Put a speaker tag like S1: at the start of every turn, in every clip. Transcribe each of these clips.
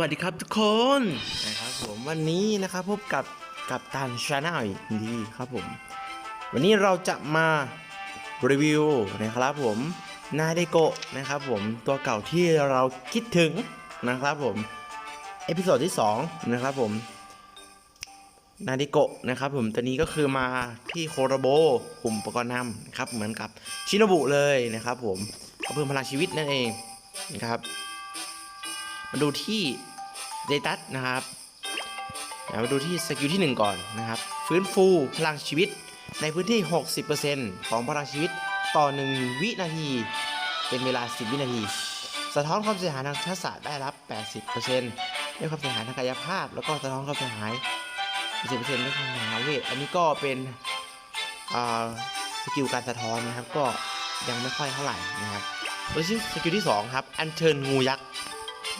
S1: วัสดีครับทุกคนนะครับผมวันนี้นะครับพบกับกับตันชาแนลอีกทีครับผม วันนี้เราจะมารีวิวนะครับผมนาเดโกะนะครับผมตัวเก่าที่เราคิดถึงนะครับผมเอพิโซดที่2นะครับผมนาเดโกะนะครับผมตัวนี้ก็คือมาที่โคโรโบกลุ่มอุปกรณ์นำนะครับเหมือนกับชินบุเลยนะครับผมเพิ่มพลังชีวิตนั่นเองนะครับ มาดูที่เดตัสนะครับเดี๋ยวมาดูที่สกิลที่ 1 ก่อนนะครับ ฟื้นฟูพลังชีวิตในพื้นที่ 60%ของพลังชีวิตต่อ 1 วินาที เป็นเวลา 10 วินาที สะท้อนความเสียหายทางทักษะได้รับ 80%ด้วยความเสียหายทางกายภาพ แล้วก็สะท้อนความเสียหาย10%ด้วยความเสียหายเวท อันนี้ก็เป็นสกิลการสะท้อนนะครับ ก็ยังไม่ค่อยเท่าไหร่นะครับโดยที่สกิลที่ 2 ครับ อัญเชิญงูยักษ์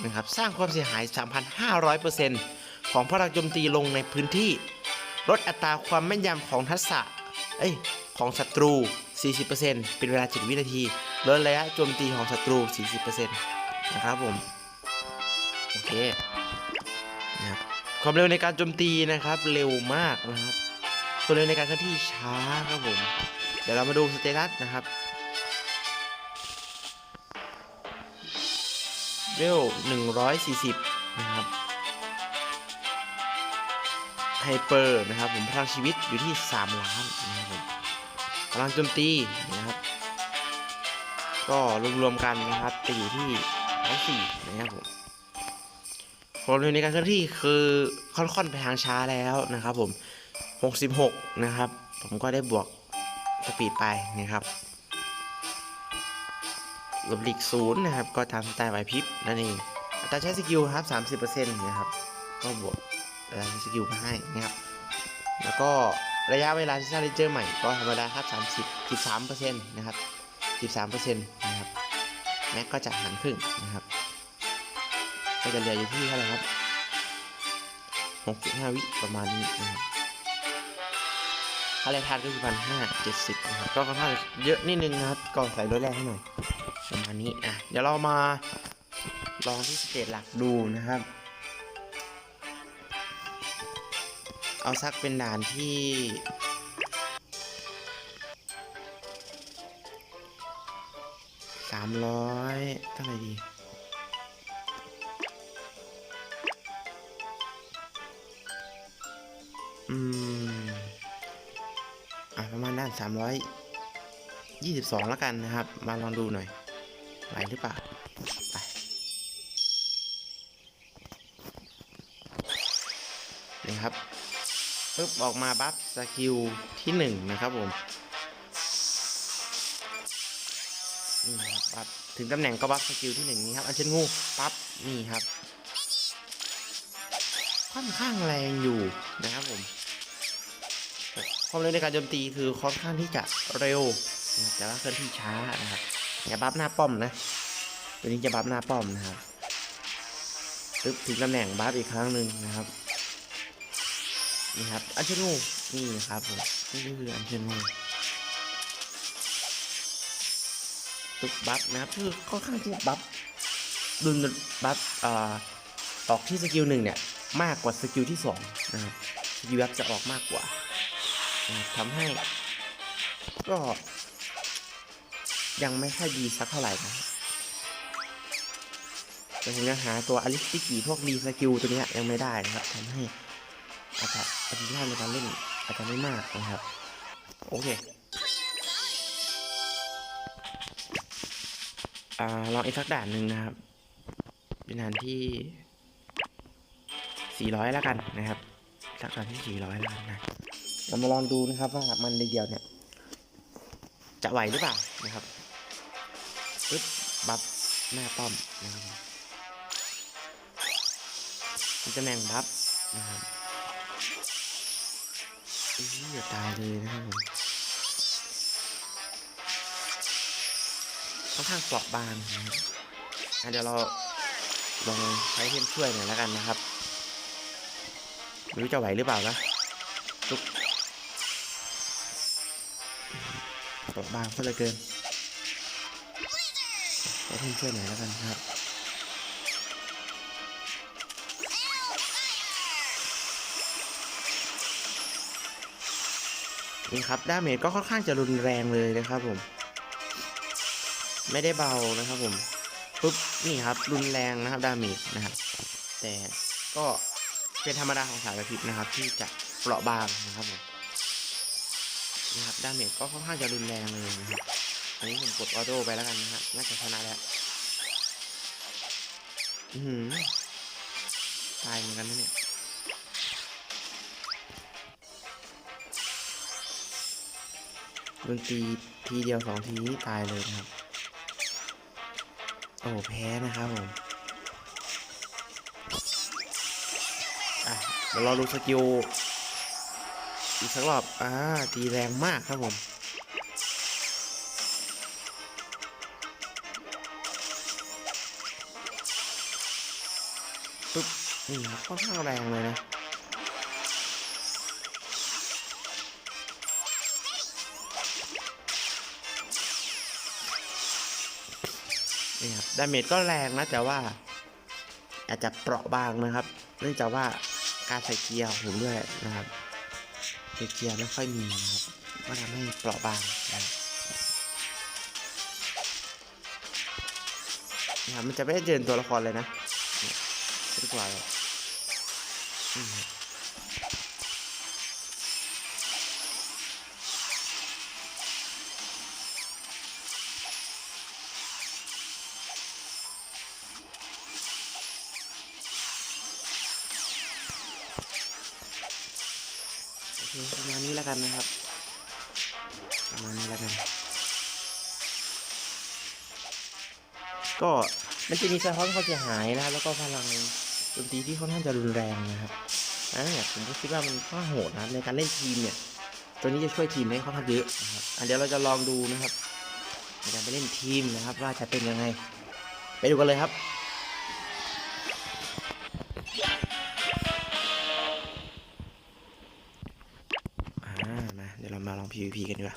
S1: นะครับสร้างความเสียหาย 3,500%ของพลังโจมตีลงในพื้นที่ ลดอัตราความแม่นยำของทักษะเอ้ยของศัตรู 40%เป็นเวลา 7 วินาที ลดระยะโจมตีของศัตรู 40%นะครับผม โอเคนะครับความเร็วในการโจมตีนะครับเร็วมากนะครับความเร็วในการเคลื่อนที่ช้าครับผม เดี๋ยวเรามาดูสเตตัสนะครับ เวล140 นะครับไฮเปอร์นะครับผมพลังชีวิตอยู่ที่ 3 ล้านนะครับผมพลังโจมตีนะครับ ก็รวมๆกันนะครับจะอยู่ที่104นะครับผมความเร็วในการเคลื่อนที่คือค่อนๆไปทางช้าแล้วนะครับผม 66 นะครับ ผมก็ได้บวกสปีดไปนะครับ ลบหลีกศูนย์นะครับ ก็ตามสไตล์ไหวพริบนั่นเองอัตราใช้สกิลครับ 30%นะครับ ก็บวกเวลาใช้สกิลมาให้นะครับ แล้วก็ระยะเวลาที่สร้างเลเจอร์ใหม่ก็ธรรมดาครับ30 13%นะครับ13%นะครับ แม็กก็จะหารครึ่งนะครับ ก็จะเหลืออยู่ที่เท่าไหร่ครับ6.5วิประมาณนี้นะครับค่าแรงทานก็คือพันห้าเจ็ดสิบนะครับ ก็ค่อนข้างเยอะนิดนึงนะครับ ก็ใส่รถแรกให้หน่อย ประมาณนี้อะเดี๋ยวเรามาลองที่สเตจหลักดูนะครับ เอาสักเป็นด่านที่สามร้อยเท่าไหร่ดีอืมอะประมาณด้านสามร้อยยี่สิบสองแล้วกันนะครับ มาลองดูหน่อย ไหวหรือเปล่าไปนี่ครับปึ๊บออกมาบัฟสกิลที่หนึ่งนะครับผมนี่ครับบัฟถึงตำแหน่งก็บัฟสกิลที่หนึ่งนี่ครับอันเชิญงูปั๊บนี่ครับ ค่อนข้างแรงอยู่นะครับผมความเร็วในการโจมตีคือค่อนข้างที่จะเร็วแต่ว่าเคลื่อนที่ช้านะครับ อย่าบัฟหน้าป้อมนะ ตัวนี้จะบัฟหน้าป้อมนะครับปึ๊บถึงตำแหน่งบัฟอีกครั้งหนึ่งนะครับ นี่ครับอัญเชนูนี่ครับผมนี่คืออัญเชนูตึกบัฟนะครับคือค่อนข้างที่จะบัฟดุนบัฟอ่าออกที่สกิลหนึ่งเนี่ยมากกว่าสกิลที่สองนะครับสกิลบัฟจะออกมากกว่านะทำให้ก็ ยังไม่ค่อยดีสักเท่าไหร่นะครับแต่ผมยังหาตัวอลิสติกีพวกรีสกิลตัวนี้ยังไม่ได้นะครับทำให้อาจจะประสิทธิภาพในการเล่นอาจจะไม่มากนะครับ โอเคอ่าลองอีกสักด่านหนึ่งนะครับ เป็นด่านที่ 400 แล้วกันนะครับสักด่านที่ 400 แล้วกันนะเรามาลองดูนะครับว่ามันในเดียวเนี่ย จะไหวหรือเปล่านะครับ ปึ๊บบัฟหน้าป้อมนะครับมมีตำแหน่งบัฟนะครับอื้อตายเลยนะครับผมค่อนข้างเปราะบางนะครับอะเดี๋ยวเราลองใช้เทมช่วยหน่อยแล้วกันนะครับไม่รู้จะไหวหรือเปล่านะทุกเปราะบางก็เลยเกิน ขอทุนช่วยหน่อยแล้วกันครับนี่ครับดาเมจก็ค่อนข้างจะรุนแรงเลยนะครับผม ไม่ได้เบานะครับผมปุ๊บนี่ครับรุนแรงนะครับดาเมจนะครับแต่ก็เป็นธรรมดาของสายกระพิบนะครับ ที่จะเปราะบางนะครับผมนะครับดาเมจก็ค่อนข้างจะรุนแรงเลยนะครับ อันนี้ผมกดออโต้ไปแล้วกันนะฮะ น่าจะชนะแล้ว อือหือตายเหมือนกันนะเนี่ยดนตรีทีเดียวสองทีนี่ตายเลยนะครับ โอ้แพ้นะครับผม อะเดี๋ยวราดูสกิลอีกสักรอบ อ่าตีแรงมากครับผม นี่ค่อนข้างแรงเลยนะนี่ครับดาเมจก็แรงนะ แต่ว่า อาจจะเปราะบางนะครับเนื่องจากว่าการใส่เกียร์ผมด้วยนะครับเกียร์ไม่ค่อยมีนะครับก็ทำให้เปราะบางนะครับมันจะไม่ได้เดินตัวละครเลยนะเนี่ยดีกว่าเลย ประมาณนี้แล้วกันนะครับ ประมาณนี้แล้วกัน ก็มันจะมีสะท้อนความเสียหายนะครับ แล้วก็พลังดนตรีที่ค่อนข้างจะรุนแรงนะครับอันนั้นเนี่ยผมก็คิดว่ามันข้าโหดนะครับในการเล่นทีมเนี่ย ตัวนี้จะช่วยทีมได้ค่อนข้างเยอะนะครับอันเดี๋ยวเราจะลองดูนะครับในการไปเล่นทีมนะครับ ว่าจะเป็นยังไง ไปดูกันเลยครับ เดี๋ยวเราลอง PVP กันดีกว่า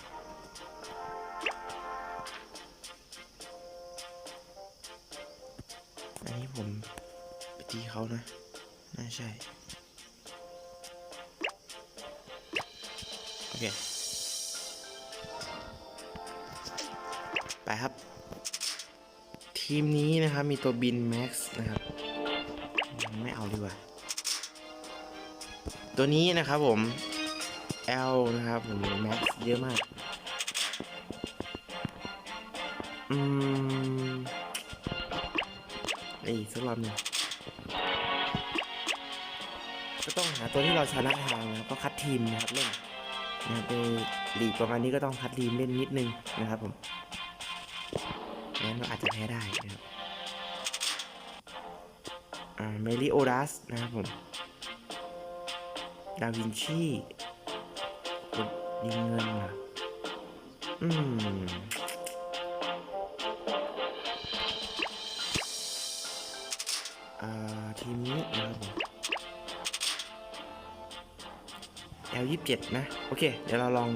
S1: อันนี้ผมไปตีเขานะ น่าใช่ โอเค ไปครับ ทีมนี้นะครับ มีตัวบินแม็กซ์นะครับ ไม่เอาดีกว่า ตัวนี้นะครับผม L นะครับผมแม็กซ์เยอะมาก อืมอีกสักรอบหนึงก็ต้องหาตัวที่เราชนะทางนะครับก็คัดทีมนะครับเล่นนะครับในลีกประมาณนี้ก็ต้องคัดทีมเล่นนิดนึงนะครับผมงั้นเราอาจจะแพ้ได้นะครับอ่าเมลิโอดัสนะครับผม ดาวินชี ยิงเงินเหรออืมอ่าทีมนี้นะครับผม L ยี่สิบเจ็ดนะ โอเค เดี๋ยวเราลอง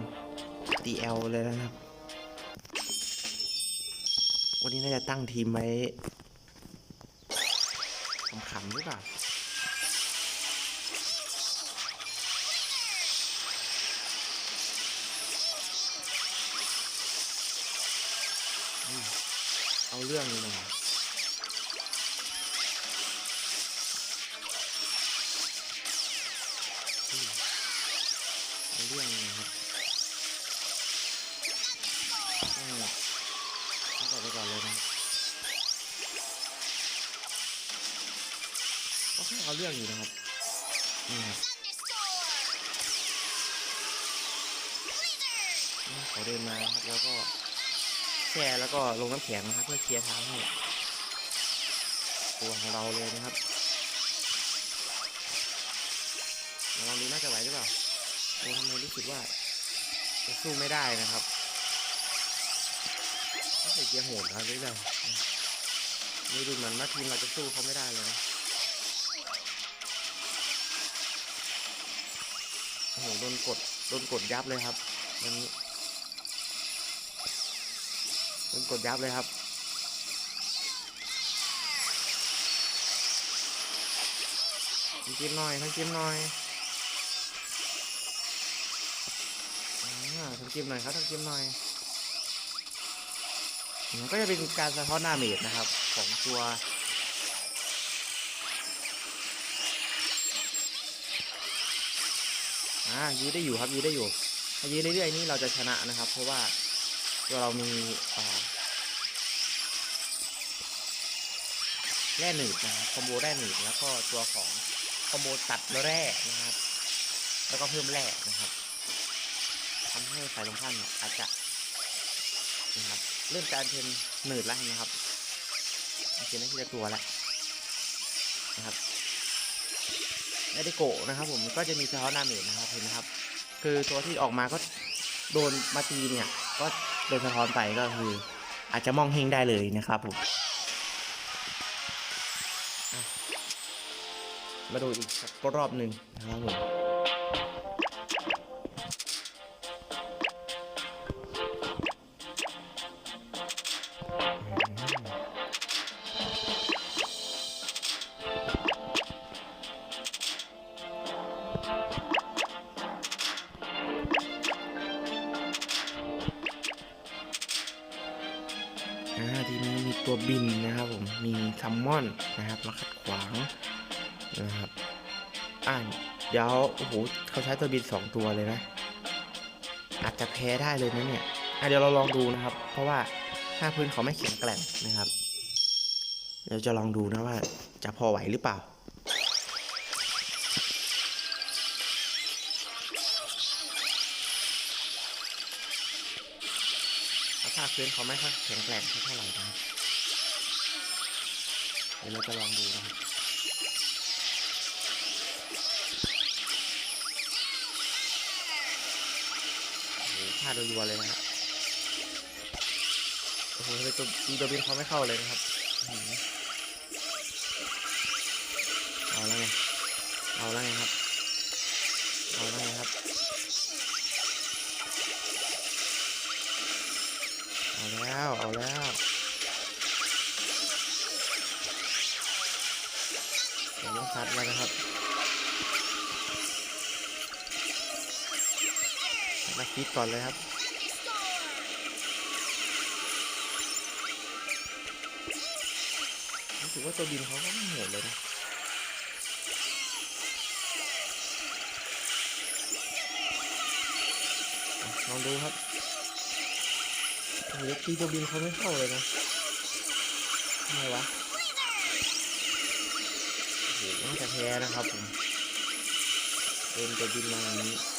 S1: ตี L เลยนะครับ วันนี้น่าจะตั้งทีมไว้ขำๆหรือเปล่า เอาเรื่องเลยนะเอาเรื่องเลยนะครับก็พักออกไปก่อนเลยนะก็แค่เอาเรื่องอยู่นะครับนี่ครับนี่ขอเดินมานะครับแล้วก็ แช่แล้วก็ลงน้ำแข็งนะครับ เพื่อเคลียร์ทางให้ตัวของเราเลยนะครับลองดูน่าจะไหวหรือเปล่าโอ้ทำไมรู้สึกว่าจะสู้ไม่ได้นะครับไม่ใส่เกียร์โหดนะครับด้วยเลยนี่ดูเหมือนว่าทีมเราจะสู้เขาไม่ได้เลยนะโอ้โหโดนกดโดนกดยับเลยครับวันนี้ โดนกดยับเลยครับทั้งจิ้มหน่อยทั้งจิ้มหน่อยอ่าทำเกมหน่อยครับทำเกมหน่อยมันก็จะเป็นการสะท้อนหน้าเมจนะครับ ของตัวอ่ายื้อได้อยู่ครับยื้อได้อยู่ถ้ายื้อเรื่อยๆนี่เราจะชนะนะครับ เพราะว่าตัวเรามีอ่า แร่หนืดนะครับคอมโบแร่หนืดแล้วก็ตัวของคอมโบตัดแร่นะครับ แล้วก็เพิ่มแร่นะครับทำให้ฝ่ายตรงข้ามเนี่ยอาจจะนะครับ เริ่มการเทนหนืดแล้วนะครับเคนั่นคือตัวแล้วนะครับไอเดโกะนะครับ ผมก็จะมีเฉพาะนาเมจนะครับเห็นไหมครับ คือตัวที่ออกมาก็โดนมาตีเนี่ย ก็โดนสะท้อนไปก็คืออาจจะมองเฮงได้เลยนะครับผม มาดูอีกสักรอบหนึ่งนะครับผมทีนี้มีตัวบินนะครับผม มีซัมมอนนะครับ มาขัดขวาง นะครับ อ่านเดี๋ยวโอ้โหเขาใช้ตัวบินสองตัวเลยนะ อาจจะแพ้ได้เลยนะเนี่ยอะเดี๋ยวเราลองดูนะครับ เพราะว่าถ้าพื้นเขาไม่แข็งแกร่งนะครับ เดี๋ยวจะลองดูนะว่าจะพอไหวหรือเปล่าถ้าพื้นเขาไม่ค่อยแข็งแกร่งเท่าไหร่นะครับเดี๋ยวเราจะลองดูนะครับ พลาดรัวๆเลยนะฮะโอ้โหเลยตัวตีตัวบินเขาไม่เข้าเลยนะครับเอาแล้วไงเอาแล้วไงครับเอาแล้วไงครับเอาแล้วเอาแล้ว คิดก่อนเลยครับ รู้สึกว่าตัวบินเขาก็ไม่โหดเลยนะลองดูครับโอ้โหตีตัวบินเขาไม่เข้าเลยนะทำไมวะโอ้โหน่าจะแพ้นะครับผมโดนตัวบินมาอย่างนี้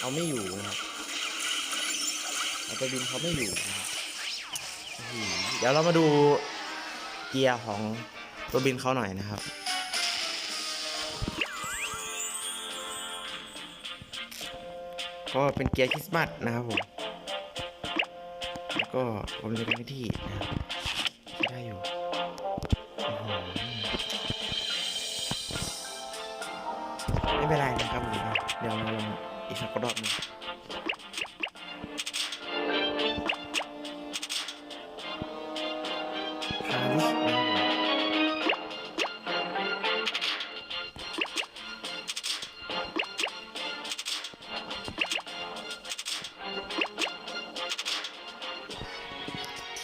S1: เอาไม่อยู่นะครับเอาตัวบินเขาไม่อยู่นะครับเดี๋ยวเรามาดูเกียร์ของตัวบินเขาหน่อยนะครับก็เป็นเกียร์คริสต์มาสนะครับผม แล้วก็ผมจะเป็นวิธีนะครับ อบนึง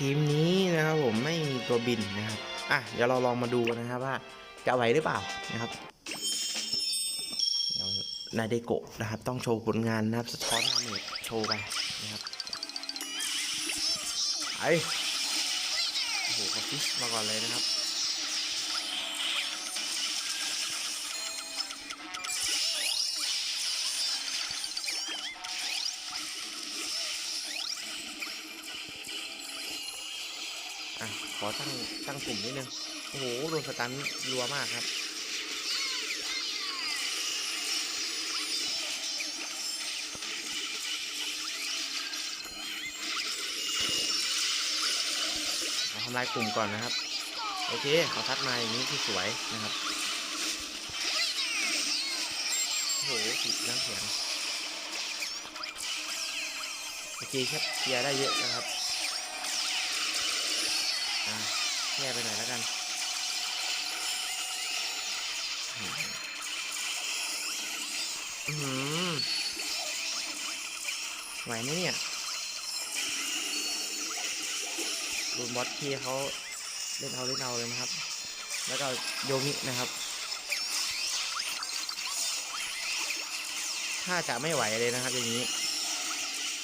S1: ทีมนี้นะครับผมไม่มีตัวบินนะครับ อะ เดี๋ยวเราลองมาดูนะครับว่าจะไหวหรือเปล่านะครับ นายเดโกะนะครับ ต้องโชว์ผลงานนะครับสะท้อนดาเมจโชว์ไปนะครับไอโอ้โหเขาฟิชมาก่อนเลยนะครับอะขอตั้งตั้งกลุ่มนิดนึง โอ้โหโดนสตันรัวมากครับ ทำลายกลุ่มก่อนนะครับ โอเคเขาทัดมาอย่างนี้คือสวยนะครับโอ้โหติดน้ำแข็งโอเคครับเคลียร์ได้เยอะนะครับอ่าแย่ไปหน่อยแล้วกันอืมไหวไหมเนี่ย ดูบอสที่เขาเล่นเอาเล่นเอาเลยนะครับ แล้วก็โยมินะครับ ถ้าจะไม่ไหวเลยนะครับ อย่างนี้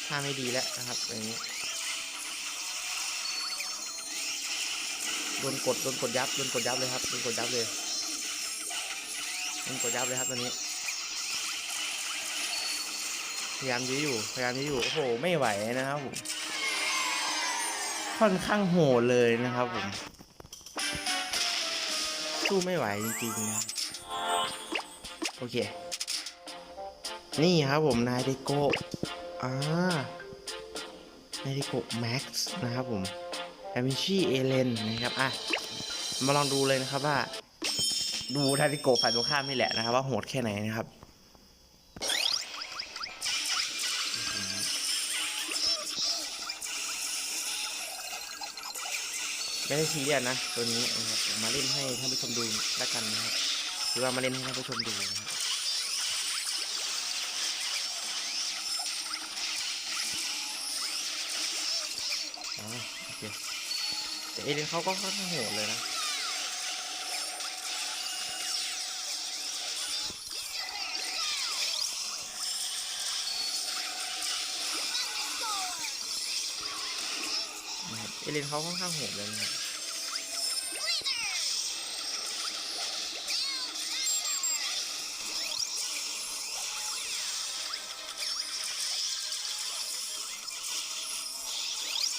S1: ถ้าไม่ดีแล้วนะครับ อย่างนี้โดนกดโดนกดยับโดนกดยับเลยครับโดนกดยับเลยโดนกดยับเลยครับตอนนี้ พยายามยื้ออยู่ พยายามยื้ออยู่ โอ้โห ไม่ไหวนะครับผม ค่อนข้างโหดเลยนะครับผม สู้ไม่ไหวจริงๆนะ โอเค นี่ครับผมนายเดโกอ่านายเดโกแม็กซ์นะครับผมแอมิชี่เอเลนนะครับอะมาลองดูเลยนะครับว่า ดูนายเดโกฝ่ายตรงข้ามนี่แหละนะครับ ว่าโหดแค่ไหนนะครับ ไม่ได้ซีเรียสนะตัวนี้นะครับมมาเล่นให้ท่านผู้ชมดูแล้วกันนะครับหรือว่ามาเล่นให้ท่านผู้ชมดูนะครับอ๋อโอเคแต่เอเดนเขาก็ค่อนข้างโหดเลยนะ เอเลนเขาค่อนข้างโหดเลยนะครับ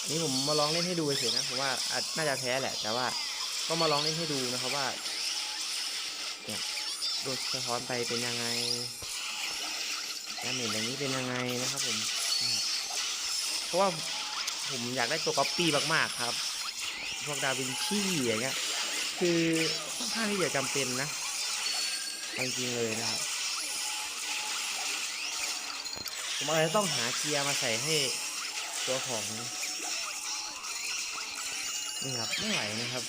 S1: นี่ผมมาลองเล่นให้ดูเฉยนะผมว่าอาจน่าจะแพ้แหละ แต่ว่าก็มาลองเล่นให้ดูนะครับว่าเนี่ยโดนสะท้อนไปเป็นยังไงดาเมจอย่างนี้เป็นยังไงนะครับผม เพราะว่า ผมอยากได้ตัวก๊อปปี้มากๆครับ พวกดาวินชีอย่างเงี้ย คือค่อนข้างที่จะจำเป็นนะจริงๆเลยนะครับ ผมอาจจะต้องหาเกียร์มาใส่ให้ตัวของนี่ครับไม่ไหวนะครับ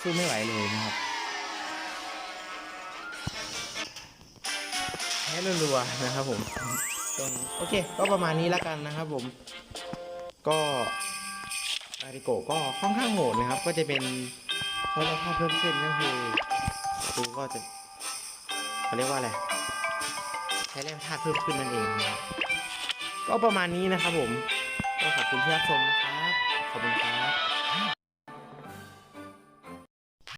S1: สู้ไม่ไหวเลยนะครับแพ้รัวๆนะครับผมโอเคก็ประมาณนี้แล้วกันนะครับผม ก็อาริโกก็ค่อนข้างโหดนะครับ ก็จะเป็นเขาเรียกว่าเพิ่มขึ้นก็คือตูก็จะเขาเรียกว่าอะไรใช้แรงธาตุเพิ่มขึ้นนั่นเองนะก็ประมาณนี้นะครับผม ก็ขอบคุณที่รับชมนะครับ ขอบคุณครับ